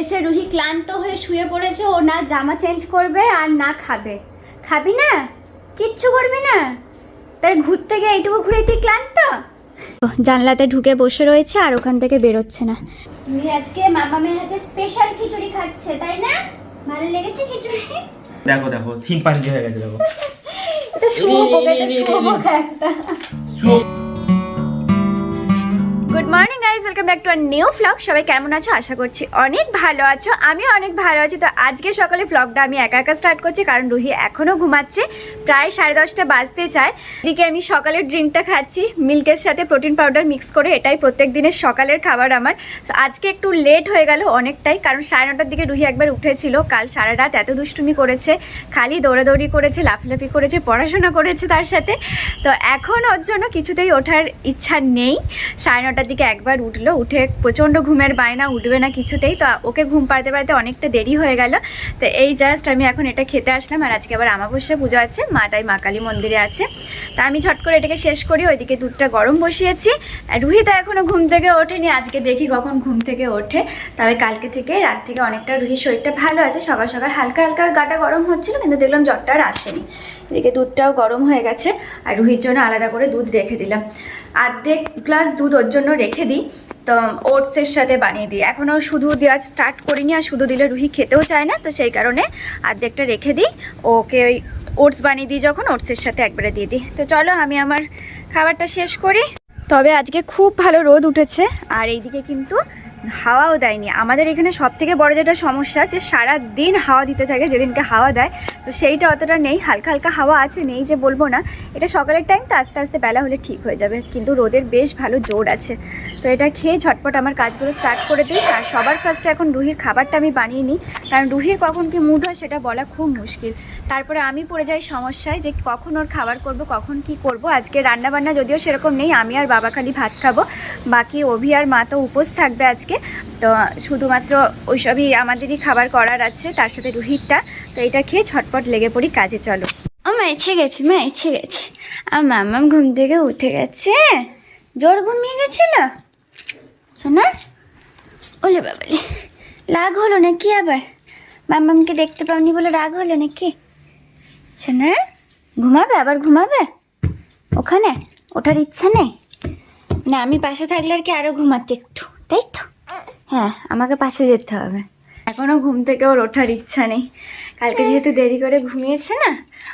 এসে রুহি ক্লান্ত হয়ে শুয়ে পড়েছে ও না জামা চেঞ্জ করবে আর না খাবে। খাবি না? কিচ্ছু করবি না? তাই ঘুরতে গিয়ে এইটুকু ঘুরে তুই ক্লান্ত? জানলাতে ঢুকে বসে রয়েছে আর ওখান থেকে বেরোচ্ছে না। রুহি আজকে মামামের হাতে স্পেশাল খিচুড়ি খাচ্ছে তাই না? ভালো লেগেছে খিচুড়ি? দেখো দেখো সিম্পাঞ্জি হয়ে গেছে দেখো। এটা শুয়োপোকা এটা শুয়োপোকা একটা। Good morning guys welcome back to our new vlog সবাই কেমন আছো? আশা করছি অনেক ভালো আছো। আমিও অনেক ভালো আছি। তো আজকে সকালে ফ্লগটা আমি একা একা স্টার্ট করছি, কারণ রুহি এখনও ঘুমাচ্ছে। প্রায় সাড়ে দশটা বাজতে চায়। এদিকে আমি সকালের ড্রিঙ্কটা খাচ্ছি। মিল্কের সাথে প্রোটিন পাউডার মিক্স করে। এটাই প্রত্যেক দিনের সকালের খাবার আমার। আজকে একটু লেট হয়ে গেল অনেকটাই, কারণ সাড়ে নটার দিকে রুহি একবার উঠেছিল। কাল সারা রাত এত দুষ্টুমি করেছে। খালি দৌড়াদৌড়ি করেছে, লাফালাফি করেছে, পড়াশোনা করেছে তার সাথে। তো এখন ওর জন্য কিছুতেই ওঠার ইচ্ছা নেই। সাড়ে নটার দিকে একবার উঠল, উঠে প্রচণ্ড ঘুমের বায়না উঠবে না কিছুতেই, তো ওকে ঘুম পাড়তে পারতে অনেকটা দেরি হয়ে গেল। তো এই জাস্ট আমি এখন এটা খেতে আসলাম, আর আজকে আবার আমাবস্যা পুজো আছে, মা তাই মা কালী মন্দিরে আছে। তা আমি ঝট করে এটাকে শেষ করি, ওইদিকে দুধটা গরম বসিয়েছি। আর রুহি তো এখনও ঘুম থেকে ওঠেনি, আজকে দেখি কখন ঘুম থেকে ওঠে। তবে কালকে থেকে রাত থেকে অনেকটা রুহির শরীরটা ভালো আছে, সকাল সকাল হালকা হালকা গাটা গরম হচ্ছিল, কিন্তু দেখলাম জ্বরটা আর আসেনি। এদিকে দুধটাও গরম হয়ে গেছে, আর রুহির জন্য আলাদা করে দুধ রেখে দিলাম। আর্ধেক গ্লাস দুধ ওর জন্য রেখে দিই। তো ওটসের সাথে বানিয়ে দিই। এখনও শুধু দেওয়া স্টার্ট করিনি আর শুধু দিলে রুহি খেতেও চায় না। তো সেই কারণে আর্ধেকটা রেখে দিই। ওকে ওই ওটস বানিয়ে দিই যখন ওটসের সাথে একবারে দিয়ে দিই। তো চলো আমি আমার খাবারটা শেষ করি। তবে আজকে খুব ভালো রোদ উঠেছে। আর এইদিকে কিন্তু হাওয়াও দেয়নি। আমাদের এখানে সব থেকে বড় যেটা সমস্যা যে সারা দিন হাওয়া দিতে থাকে, যেদিনকে হাওয়া দেয়, তো সেইটা অতটা নেই। হালকা হালকা হাওয়া আছে, নেই যে বলব না। এটা সকালের টাইম তো আস্তে আস্তে বেলা হলে ঠিক হয়ে যাবে। কিন্তু রোদের বেশ ভালো জোর আছে। তো এটা খেয়ে ঝটপট আমার কাজগুলো স্টার্ট করে দিই। আর সবার ফার্স্টে এখন রুহির খাবারটা আমি বানিয়ে নিই। কারণ রুহির কখন কি মুড হয় সেটা বলা খুব মুশকিল। তারপরে আমি পড়ে যাই সমস্যায় যে কখন ওর খাবার করব, কখন কি করব। আজকে রান্নাবান্না যদিও সেরকম নেই, আমি আর বাবা খালি ভাত খাব। বাকি অভি আর মা তো উপোস থাকবে আজকে। তো শুধুমাত্র ওইসবই আমাদেরই খাবার করার আছে, তার সাথে রুহিরটা তো এটা খেয়ে ছটপট লেগে পড়ি, কাজে চলো। ও মা এছে গেছি, মা এছে গেছি। আর মামাম ঘুম থেকে উঠে গেছে। জ্বর ঘুমিয়ে গেছিল? শোনা ওলে বাবালে, রাগ হলো নাকি আবার? মামামকে দেখতে পাওনি বলে রাগ হলো নাকি? শোনা ঘুমাবে, আবার ঘুমাবে? ওখানে, ওঠার ইচ্ছা নেই? না, আমি পাশে থাকলে আর কি আরও ঘুমাতে একটু, তাই তো? হ্যাঁ আমাকে পাশে যেতে হবে। এখনও ঘুম থেকে ওর ওঠার ইচ্ছা নেই। কালকে যেহেতু দেরি করে ঘুমিয়েছে না,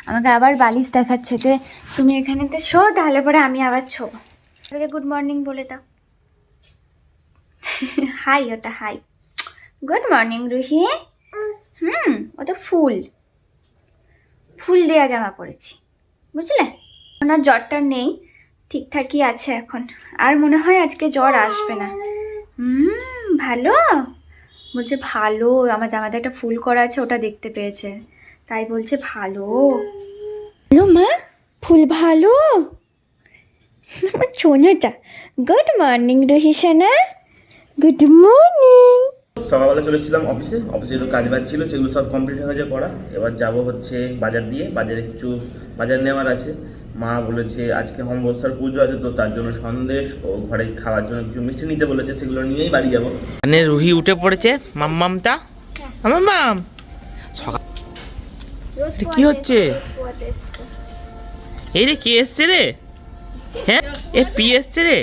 আমাকে আবার বালিশ দেখাচ্ছে যে তুমি এখানেতে শো, তাহলে পরে আমি আবার ছোব। ওকে গুড মর্নিং বলে দাও। হাই, ওটা হাই। Good morning Ruhi. হুম ওটা ফুল। ফুল দেওয়া জামা পরেছি, বুঝলে? ওনার জ্বরটা নেই, ঠিকঠাকই আছে এখন। আর মনে হয় আজকে জ্বর আসবে না। হুম। ভালো? বলছে ভালো আমার জামাতে একটা ফুল করা আছে ওটা দেখতে পেয়েছে। তাই বলছে ভালো। হ্যালো মা ফুল ভালো? আমার ছোনাটা গুড মর্নিং রহিসানা। Good morning. সকালবেলা চলে এসেছিলাম অফিসে। অফিসে একটু কাজ বাজ ছিল সেগুলো সব কমপ্লিট হয়ে গেছে পড়া। এবার যাব হচ্ছে বাজার দিয়ে। বাজারে কিছু বাজার নেওয়ার আছে। মা বলেছে আজকে হোমবর্ষার পুজো আছে তো তার জন্য সন্দেশ ও ঘরে খাওয়ার জন্য কিছু মিষ্টি নিতে বলেছে সেগুলো নিয়েই বাড়ি যাব। মানে রুহি উঠে পড়েছে মাম্মামটা? আমার মাম সকাল কি হচ্ছে? এই রে কে এসছে রে? হ্যাঁ এ পি এসছে রে?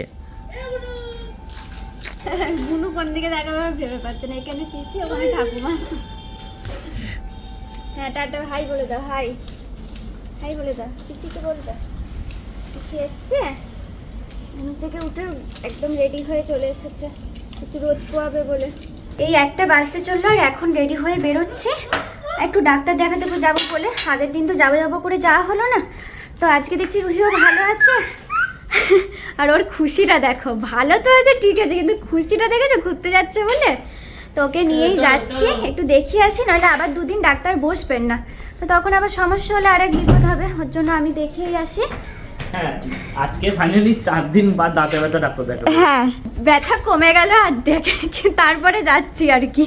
গুনু কোন দিকে দেখাবে ভেবে পাচ্ছে না এখানে পিসি ওখানে ঠাকুমা। হ্যাঁ টাটা হাই বলে দাও হাই। হাই বলে দাও, পিসিকে বলে দাও। পিসি এসছে? ঘুম থেকে উঠে একদম রেডি হয়ে চলে এসেছে। একটু রোদ পোয়াবে বলে। এই একটা বাজতে চলল আর এখন রেডি হয়ে বেরোচ্ছে। একটু ডাক্তার দেখাতে যাব বলে। আগের দিন তো যাব যাব করে যাওয়া হলো না। তো আজকে দেখছি রুহিও ভালো আছে। আর ওর খুশিটা দেখো, ভালো তো আছে, ঠিক আছে, কিন্তু খুশিটা দেখেছ? ঘুরতে যাচ্ছে বলে? তো ওকে নিয়েই যাচ্ছি। একটু দেখিয়ে আসি নাহলে আবার দুদিন ডাক্তার বসবেন না। তো তখন আবার সমস্যা হলে আরেক বিপদ হবে ওর জন্য আমি দেখেই আসি। হ্যাঁ আজকে ফাইনালি চার দিন বাদ দাঁতে ব্যথা ডাক্তার দেখাবো। হ্যাঁ ব্যথা কমে গেল আর দেখে তারপরে যাচ্ছি আর কি।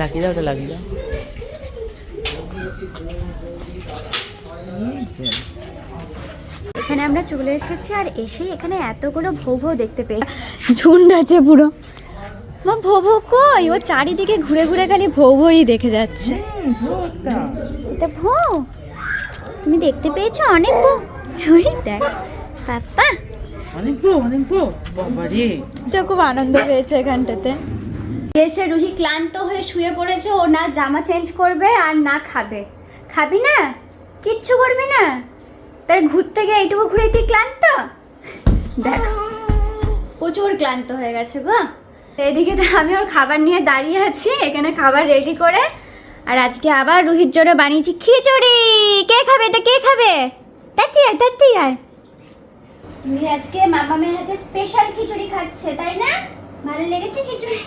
লাগিয়ে দাও ওটা লাগিয়ে দাও। এখানে আমরা চলে এসেছি আর এসে এখানে এতগুলো ভৌ ভৌ দেখতে পেয়ে ঝুন্ড আছে পুরো। মা ভৌ ভৌ কই? ও চারিদিকে ঘুরে ঘুরে খালি ভৌ ভৌই দেখে যাচ্ছে। এটা ভৌ? তুমি দেখতে পেয়েছ অনেক ভৌ? ওই দেখ পাপ্পা অনেক বউ অনেক বউ বাবা রে। খুব আনন্দ পেয়েছে এখানটাতে। এসে রুহি ক্লান্ত হয়ে শুয়ে পড়েছে ও না জামা চেঞ্জ করবে আর না খাবে। খাবি না? কিচ্ছু করবি না? তাই ঘুরতে গিয়ে এইটুকু ঘুরে তুই ক্লান্ত? দেখ প্রচুর ক্লান্ত হয়ে গেছে গো। এদিকে তো আমি ওর খাবার নিয়ে দাঁড়িয়ে আছি এখানে খাবার রেডি করে। আর আজকে আবার রুহির জন্য বানিয়েছি খিচুড়ি। কে খাবে তা কে খাবে? তাতি আয় তাতি আয় রুহি আজকে মামামের হাতে স্পেশাল খিচুড়ি খাচ্ছে তাই না? ভালো লেগেছে খিচুড়ি?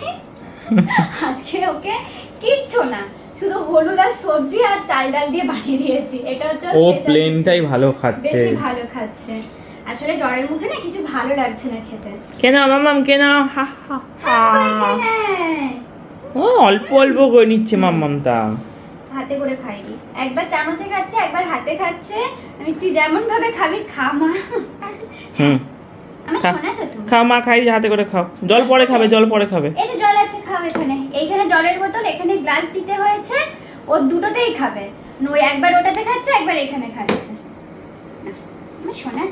আজকে ওকে কিচ্ছু না শুধু হলুদ আর সবজি আর চাল ডাল দিয়ে বানিয়ে দিয়েছি। এটা হচ্ছে ও প্লেনটাই ভালো খাচ্ছে। বেশি ভালো খাচ্ছে। আসলে জ্বরের মুখে না কিছু ভালো লাগছে না খেতে। কেন মামাম কেন হা হা হা। ও অল্প অল্প করে নিচ্ছে মামাম তা হাতে করে খাইনি। একবার চামচে খাচ্ছে একবার হাতে খাচ্ছে। আমি তুই যেমন ভাবে খাবি খা মা। হুম। আমার শোনা তো তুমি। খাও মা খাই হাতে করে খাও। জল পরে খাবে জল পরে খাবে। এই তো জল আছে খাও এখানে। এইখানে জলের বোতল এখানে গ্লাস দিতে হয়েছে। ও দুটোতেই খাবে। ওই একবার ওটাতে খাচ্ছে একবার এখানে খাচ্ছে। আমার শোনা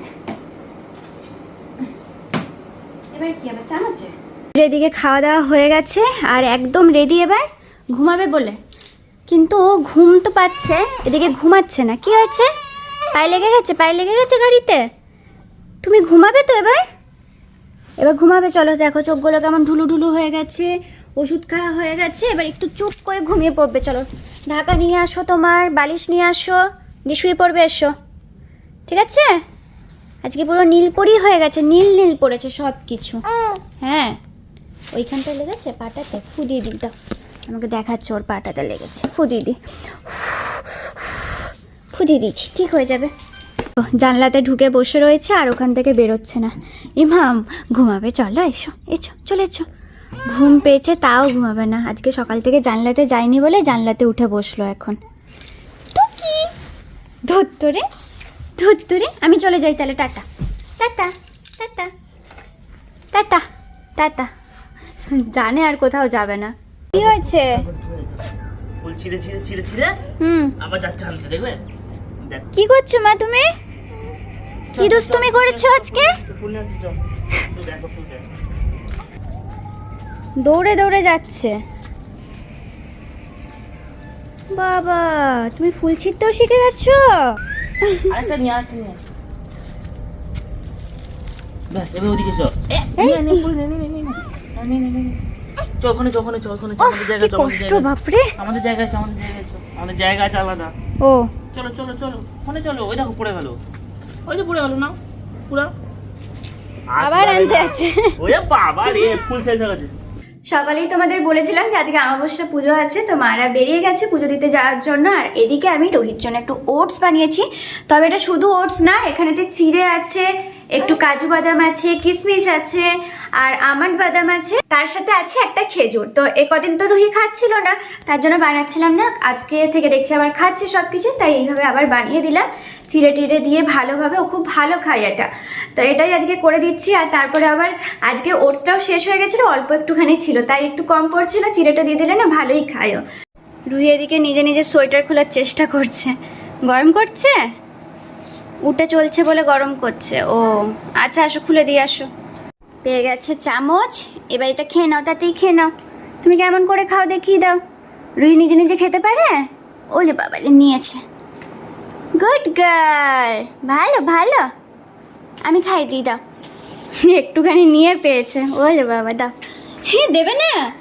এবার কি আবার চামচে? এদিকে খাওয়া দাওয়া হয়ে গেছে আর একদম রেডি এবার ঘুমাবে বলে। কিন্তু ও ঘুম তো পাচ্ছে, এদিকে ঘুমাচ্ছে না। কি হয়েছে? পায়ে লেগে গেছে, পায়ে লেগে গেছে গাড়িতে? তুমি ঘুমাবে তো এবার? এবার ঘুমাবে, চলো দেখো চোখগুলো কেমন ঢুলু ঢুলু হয়ে গেছে, ওষুধ খাওয়া হয়ে গেছে, এবার একটু চুপ করে ঘুমিয়ে পড়বে, চলো। ঢাকা নিয়ে আসো তোমার, বালিশ নিয়ে আসো, দিয়ে শুয়ে পড়বে, এসো। ঠিক আছে? আজকে পুরো নীলপরি হয়ে গেছে নীল নীল পড়েছে সব কিছু হ্যাঁ ওইখানটায় লেগেছে পাটাতে? ফু দিয়ে দিই দাও। আমাকে দেখাচ্ছে ওর পাটাতে লেগেছে। ফু দিয়ে দিই। ফু দিয়ে দিচ্ছি ঠিক হয়ে যাবে। জানলাতে ঢুকে বসে রয়েছে আর ওখান থেকে বেরোচ্ছে না। ইমাম ঘুমাবে? চলো এসো এসো চলে এসো। ঘুম পেয়েছে তাও ঘুমাবে না। আজকে সকাল থেকে জানলাতে যায়নি বলে জানলাতে উঠে বসল এখন। তো কি? ধত্তরে আমি চলে যাই তাহলে tata. Tata tata tata tata. জানে আর কোথাও যাবে না। কি হয়েছে? ফুল ছিঁড়ে ছিঁড়ে ছিঁড়ে ছিঁড়ে হুম। আবার যাচ্ছে আনতে দেখবে? কি করছ মা তুমি? কি দুষ্টুমি করেছ আজকে? দৌড়ে দৌড়ে যাচ্ছে। বাবা তুমি ফুল ছিঁড়তেও শিখে গেছো? আরেকটা নিয়ে আরেকটা নিয়ে। ব্যাস এবার ওদিকে চ এই, নিয়ে নে, ফুল নে, নে, নে, নে, নে। হ্যাঁ, ওখানে চ ওখানে ওখানে আমাদের জায়গা কি চ আমাদের কষ্ট জায়গা। বাপরে। আমাদের জায়গায় চ আমাদের জায়গা আছে আলাদা। ও। চলো চলো চলো। ওখানে চলো। ওই দেখো পড়ে গেল। ওই যে পড়ে গেল না? পুরা? আবার আনতে আছে। ওরে বাবা রে ফুল শেষ হয়ে গেছে। সকালেই তোমাদের বলেছিলাম যে আজকে আমাবস্যা পুজো আছে, তো মারা বেরিয়ে গেছে পুজো দিতে যাওয়ার জন্য। আর এদিকে আমি রোহিত জন্য একটু ওটস বানিয়েছি। তবে এটা শুধু ওটস না, এখানেতে চিড়ে আছে একটু কাজু বাদাম আছে কিশমিশ আছে, আর আমন্ড বাদাম আছে। তার সাথে আছে একটা খেজুর। তো এ কদিন তো রুহি খাচ্ছিল না, তার জন্য বানাচ্ছিলাম না। আজকে থেকে দেখছি আবার খাচ্ছে সব কিছু তাই এইভাবে আবার বানিয়ে দিলাম। চিড়ে টিড়ে দিয়ে ভালোভাবে, ও খুব ভালো খায় এটা। তো এটাই আজকে করে দিচ্ছি, আর তারপরে আবার আজকে ওটসটাও শেষ হয়ে গেছিল, অল্প একটুখানি ছিল, তাই একটু কম পড়ছিল, চিড়েটা দিয়ে দিলে না ভালোই খায় ও রুহি এদিকে নিজে নিজে সোয়েটার খোলার চেষ্টা করছে। গরম করছে? উঠে চলছে বলে গরম করছে। ও আচ্ছা আসো, খুলে দিয়ে আসো। পেয়ে গেছে চামচ। এবার এটা খেয়ে নাও, তাতেই খেয়ে নাও। তুমি কেমন করে খাও দেখিয়ে দাও। রুহি নিজে নিজে খেতে পারে? ওলে বাবালে নিয়েছে। Good girl. ভালো ভালো। আমি খাই, দিই, দাও। একটুখানি নিয়ে পেয়েছে। ওলে বাবা, দাও। হ্যাঁ দেবে না?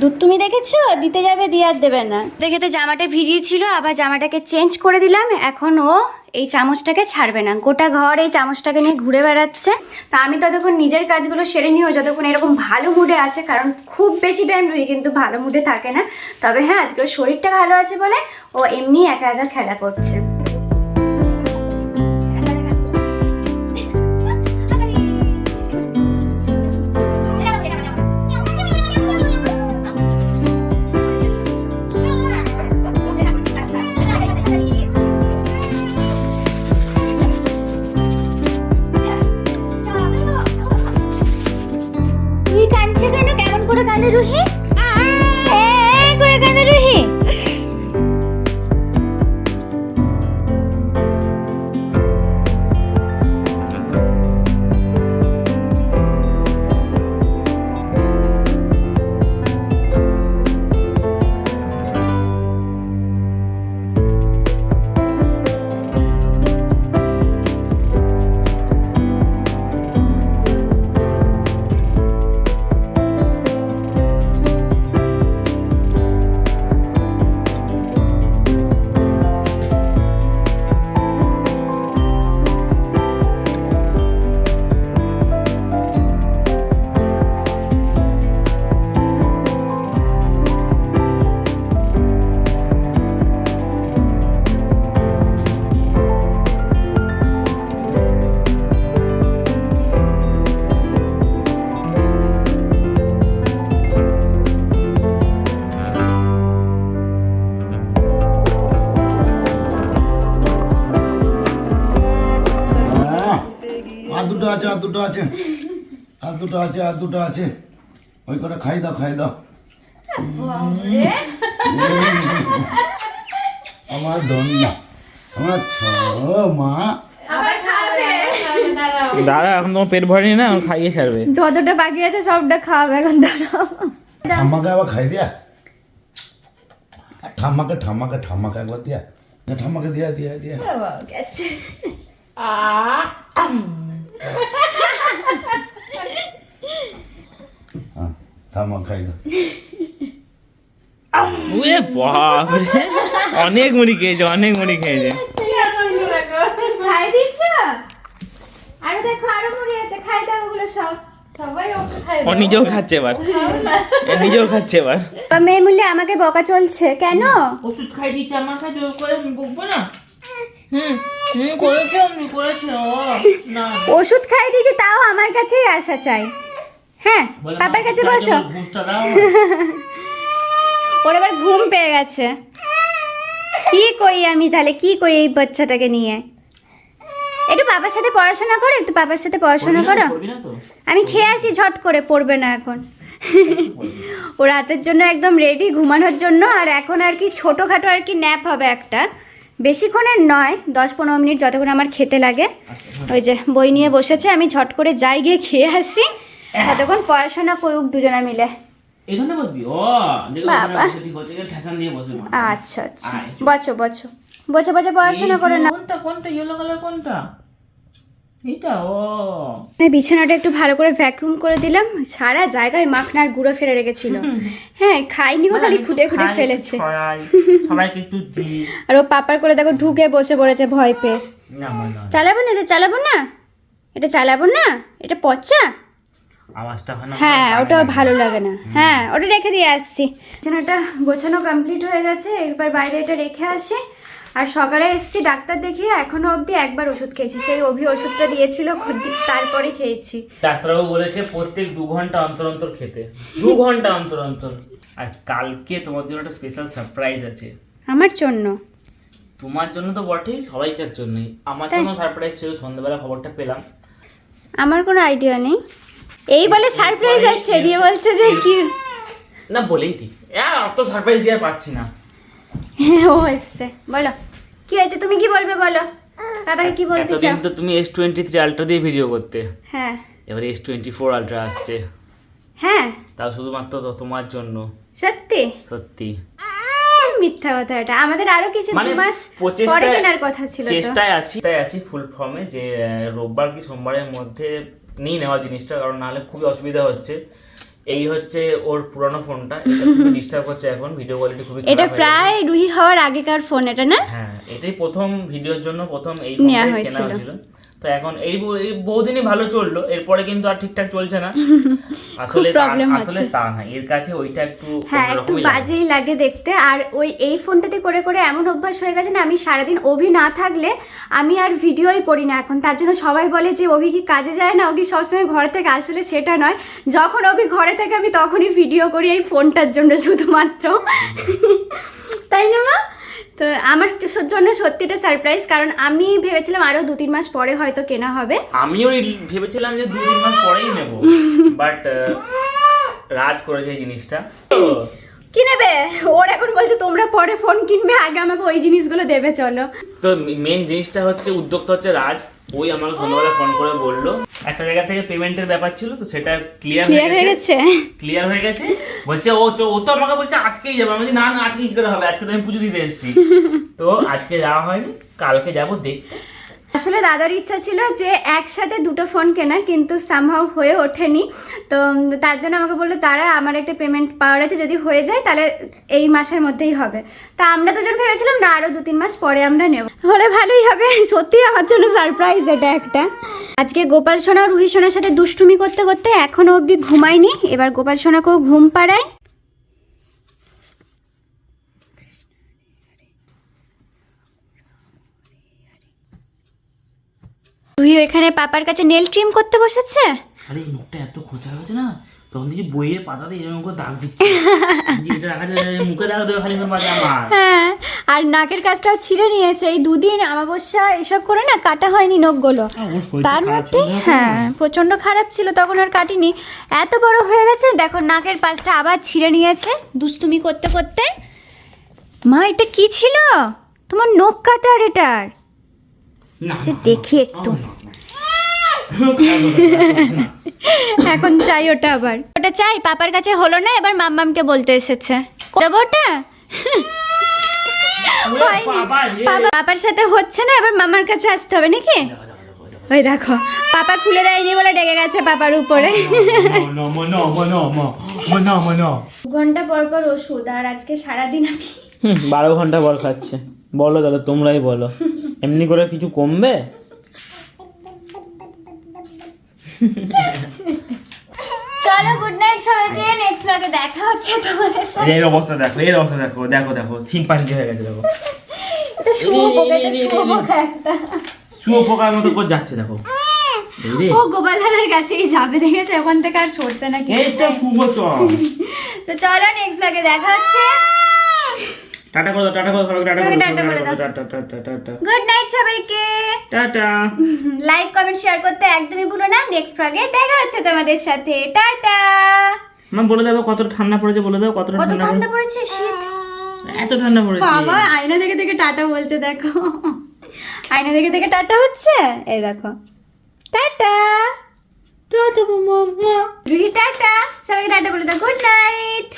দুধ তুমি দেখেছ? দিতে যাবে, দিয়ে আর দেবে না। দেখে তো জামাটা ভিজিয়েছিল, আবার জামাটাকে চেঞ্জ করে দিলাম। এখন ও এই চামচটাকে ছাড়বে না। গোটা ঘর এই চামচটাকে নিয়ে ঘুরে বেড়াচ্ছে। তা আমি ততক্ষণ নিজের কাজগুলো সেরে নিও যতক্ষণ এরকম ভালো মুডে আছে, কারণ খুব বেশি টাইম রুই, কিন্তু ভালো মুডে থাকে না। তবে হ্যাঁ আজকে শরীরটা ভালো আছে বলে ও এমনি একা একা খেলা করছে। দুটো আছে আর দুটো আছে। ওই করে খাই দাও খাই দাও। আমার দন্না। আমার ছ মা। দাদা এখন তোমার পেট ভরেনি না এখন খাইয়ে ছাড়বে। যতটা বাকি আছে সবটা খাওয়াবে এখন দাঁড়াও। ঠাম্মাকে আবার খাই দিয়া? ঠাম্মাকে ঠাম্মাকে ঠাম্মাকে একবার দিয়া। না ঠাম্মাকে দিয়া দিয়া দিয়া। গেছে। হ্যাঁ ঠাম্মা খাই দাও অনেক মুড়ি খেয়েছে অনেক মুড়ি খেয়েছে খাই দিচ্ছ আরও দেখো আরও মুড়ি আছে খাই দাও ওগুলো সব ও নিজেও খাচ্ছে এবার এ নিজেও খাচ্ছে এবার বা মেয়ে মূল্যে আমাকে বকা চলছে কেন ওষুধ খাই দিচ্ছে আমার জোর করে বকবো না ওষুধ খাই দিয়েছে তাও আমার কাছেই আসা চাই হ্যাঁ পাপার কাছে বসো। ওর এবার ঘুম পেয়ে গেছে। কি কই আমি তাহলে? কি কই এই বাচ্চাটাকে নিয়ে? একটু বাবার সাথে পড়াশোনা করো একটু বাবার সাথে পড়াশোনা করো। আমি খেয়ে আসি ঝট করে পড়বে না এখন। ও রাতের জন্য একদম রেডি ঘুমানোর জন্য আর এখন আর কি ছোটোখাটো আর কি ন্যাপ হবে একটা। বেশিক্ষণের নয় দশ পনেরো মিনিট যতক্ষণ আমার খেতে লাগে। ওই যে বই নিয়ে বসেছে আমি ঝট করে যাই গিয়ে খেয়ে আসি। ততক্ষণ পড়াশোনা করুক দুজনে মিলে। এখানে বসবি? ও। বসে দিয়ে বসবি মা। আচ্ছা আচ্ছা। বছো বছো বছো বছো পড়াশোনা করে না। কোনটা কোনটা? ইয়েলো কালার কোনটা? এটা ও। বিছানাটা একটু ভালো করে ভ্যাকুয়াম করে দিলাম। সারা জায়গায় মাখনার গুঁড়ো ফেলে রেখেছিল। হ্যাঁ খাইনি গো খালি খুঁটে খুঁটে ফেলেছে। সবাইকে একটু দি আর ও পাপার করে দেখো ঢুকে বসে পড়েছে ভয় পেয়ে। চালাবো না এটা চালাবো না? এটা চালাবো না? এটা পচা? আওয়াজটা হয় না হ্যাঁ ওটা ভালো লাগে না। হ্যাঁ ওটা রেখে দিয়ে আসছি। বিছানাটা গোছানো কমপ্লিট হয়ে গেছে এরপর বাইরে এটা রেখে আসি। আর সকালে এসেছি ডাক্তার দেখিয়ে এখনও অবধি একবার ওষুধ খেয়েছি। সেই অভি ওষুধটা দিয়েছিল তারপরে খেয়েছি। ডাক্তারবাবু বলেছে প্রত্যেক দু ঘণ্টা অন্তর অন্তর খেতে। দু ঘণ্টা অন্তর অন্তর। আর কালকে তোমার জন্য একটা স্পেশাল সারপ্রাইজ আছে। আমার জন্য? তোমার জন্য তো বটেই সবাইকার জন্যই। আমার জন্য সারপ্রাইজ ছিল সন্ধ্যাবেলা খবরটা পেলাম। আমার কোনো আইডিয়া নেই। এই বলে সারপ্রাইজ আছে দিয়ে বলছে যে কি? না বলেই দি অত সারপ্রাইজ দিয়ে পাচ্ছি না। ও এসছে বলো। কি হয়েছে? তুমি কি বলবে বলো? বাবাকে কি বলতে এতদিন চাও? তো তুমি এস টোয়েন্টি থ্রি আলট্রা দিয়ে ভিডিও করতে। হ্যাঁ। এবার এস টোয়েন্টি ফোর আলট্রা আসছে। হ্যাঁ। তাও শুধুমাত্র তো তোমার জন্য। সত্যি? সত্যি। মিথ্যা কথা এটা। আমাদের আরও কিছু মানে দু মাস পরে কেনার কথা ছিল চেষ্টায় আছি চেষ্টায় আছি ফুল ফর্মে যে রোববার কি সোমবারের মধ্যে নিয়ে নেওয়া জিনিসটা কারণ নাহলে খুবই অসুবিধা হচ্ছে। এই হচ্ছে ওর পুরানো ফোনটা এটা খুবই ডিস্টার্ব করছে এখন ভিডিও কোয়ালিটি খুবই খারাপ এটা প্রায় রুহি হওয়ার আগেকার ফোন এটা না? হ্যাঁ এটাই প্রথম ভিডিওর জন্য প্রথম এই ফোনটা কেনা হয়েছিল। তো এখন এই বহুদিনই ভালো চলল এরপরে কিন্তু আর ঠিকঠাক চলছে না। আসলে আসলে তা না এর কাছে ওইটা একটু হ্যাঁ একটু বাজেই লাগে দেখতে আর ওই এই ফোনটাতে করে করে এমন অভ্যাস হয়ে গেছে না আমি সারাদিন অভি না থাকলে আমি আর ভিডিওই করি না এখন। তার জন্য সবাই বলে যে অভি কি কাজে যায় না? অভি সবসময় ঘর থেকে। আসলে সেটা নয় যখন অভি ঘরে থেকে আমি তখনই ভিডিও করি এই ফোনটার জন্য শুধুমাত্র। তাই না মা? তো আমার জন্য সত্যিটা সারপ্রাইজ কারণ আমি ভেবেছিলাম আরও দু তিন মাস পরে হয়তো কেনা হবে। আমিও ভেবেছিলাম যে দু তিন মাস পরেই নেব বাট রাজ করেছে এই জিনিসটা। কি নেবে? ওর এখন বলছে তোমরা পরে ফোন কিনবে আগে আমাকে ওই জিনিসগুলো দেবে চলো। তো মেন জিনিসটা হচ্ছে উদ্যোক্তা হচ্ছে রাজ। ওই আমাকে সন্ধ্যাবেলা ফোন করে বলল একটা জায়গা থেকে পেমেন্টের ব্যাপার ছিল তো সেটা ক্লিয়ার ক্লিয়ার হয়ে গেছে? ক্লিয়ার হয়ে গেছে। বলছে ও তো ও তো আমাকে বলছে আজকেই যাব। আমি না না আজকে কি করে হবে? আজকে তো আমি পুজো দিতে এসেছি। তো আজকে যাওয়া হয়নি কালকে যাব দেখতে। আসলে দাদার ইচ্ছা ছিল যে একসাথে দুটো ফোন কেনার কিন্তু সামহাও হয়ে ওঠেনি। তো তার জন্য আমাকে বলল তারা আমার একটা পেমেন্ট পাওয়ার আছে যদি হয়ে যায় তাহলে এই মাসের মধ্যেই হবে। তা আমরা দুজন ভেবেছিলাম না আরও দু তিন মাস পরে আমরা নেব। হলে ভালোই হবে। সত্যি আমার জন্য সারপ্রাইজ এটা একটা। আজকে গোপাল সোনা রুহি সোনার সাথে দুষ্টুমি করতে করতে এখনও অবধি ঘুমায়নি। এবার গোপাল সোনাকেও ঘুম পাড়ায়। রুহি এখানে পাপার কাছে নেল ট্রিম করতে বসেছে? আরে এই এত খোঁচা হয়েছে না। তখন দেখি বইয়ের পাতাতে এরকম করে দাগ দিচ্ছে এটা রাখা যায় মুখে দাগ দেবে খালি পাতা আমার হ্যাঁ আর নাকের কাজটাও ছিঁড়ে নিয়েছে এই দুদিন আমাবস্যা এসব করে না কাটা হয়নি নখগুলো তার মধ্যে হ্যাঁ প্রচণ্ড খারাপ ছিল তখন আর কাটিনি এত বড় হয়ে গেছে দেখো নাকের পাশটা আবার ছিঁড়ে নিয়েছে দুষ্টুমি করতে করতে মা এটা কি ছিল তোমার নখ কাটার এটার দেখি একটু এখন চাই ওটা আবার। ওটা চাই? পাপার কাছে হলো না? এবার মাম্মামকে বলতে এসেছে। দেবো ওটা? পাপার সাথে হচ্ছে না? এবার মামার কাছে আসতে হবে নাকি? ওই দেখো পাপা খুলে দেয়নি বলে ডেকে গেছে পাপার উপরে। ঘণ্টা পর পর ওষুধ আর আজকে সারাদিন আমি বারো ঘণ্টা পর খাচ্ছে। বলো দাদা তোমরাই বলো। এমনি করে কিছু কমবে? চলো গুড নাইট সবাইকে। নেক্সট ব্লগে দেখা হচ্ছে তোমাদের সাথে। এর অবস্থা দেখো এর অবস্থা দেখো দেখো দেখো সিম্পাঞ্জি হয়ে গেছে দেখো। এটা শুভ পোকা এটা শুভ পোকা একটা। শুয়ো পোকার মতো করে যাচ্ছে দেখো। ও গোপালদাদার কাছেই যাবে দেখেছ? ওখান থেকে আর সরছে না এই তো শুভ চল তো চলো নেক্সট ব্লগে দেখা হচ্ছে। টাটা করে দাও টাটা করে দাও টাটা করে দাও tata tata tata tata good night সবাইকে। টাটা। লাইক কমেন্ট শেয়ার করতে একদমই ভুলো না। নেক্সট ব্লগে দেখা হচ্ছে তোমাদের সাথে। টাটা। মা বলে দাও কতটা ঠান্ডা পড়েছে বলে দাও কত ঠান্ডা ঠান্ডা পড়েছে। শীত এত ঠান্ডা পড়েছে। বাবা আয়না থেকে থেকে টাটা বলছে দেখো। আয়না থেকে থেকে টাটা হচ্ছে? এই দেখো। টাটা। টাটা মামা। টাটা। সবাইকে টাটা বলে দাও। গুড নাইট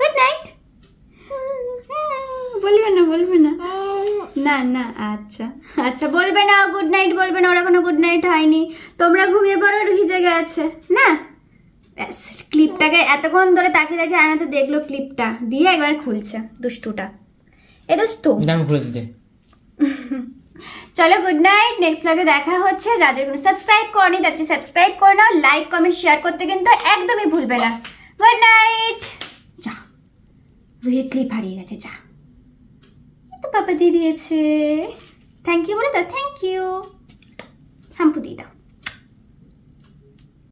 গুড নাইট বলবে না বলবে না। না না আচ্ছা আচ্ছা বলবে না গুড নাইট বলবে না ওর এখনও গুড নাইট হয়নি। তোমরা ঘুমিয়ে পড়ো রুহি জায়গা আছে না? ব্যাস ক্লিপটাকে এতক্ষণ ধরে তাকিয়ে তাকিয়ে আয়নাতে দেখল ক্লিপটা দিয়ে একবার খুলছে দুষ্টুটা। এ দুষ্টু। আমি খুলে দিতে। চলো গুড নাইট নেক্সট ব্লগে দেখা হচ্ছে। যাদের কোনো সাবস্ক্রাইব করনি তাড়াতাড়ি সাবস্ক্রাইব করে নাও লাইক কমেন্ট শেয়ার করতে কিন্তু একদমই ভুলবে না। গুড নাইট ক্লিপ হারিয়ে গেছে, যা। তো পাপা দিয়ে দিয়েছে। থ্যাংক ইউ বলে দাও থ্যাংক ইউ হাম্পু দিয়ে দাও।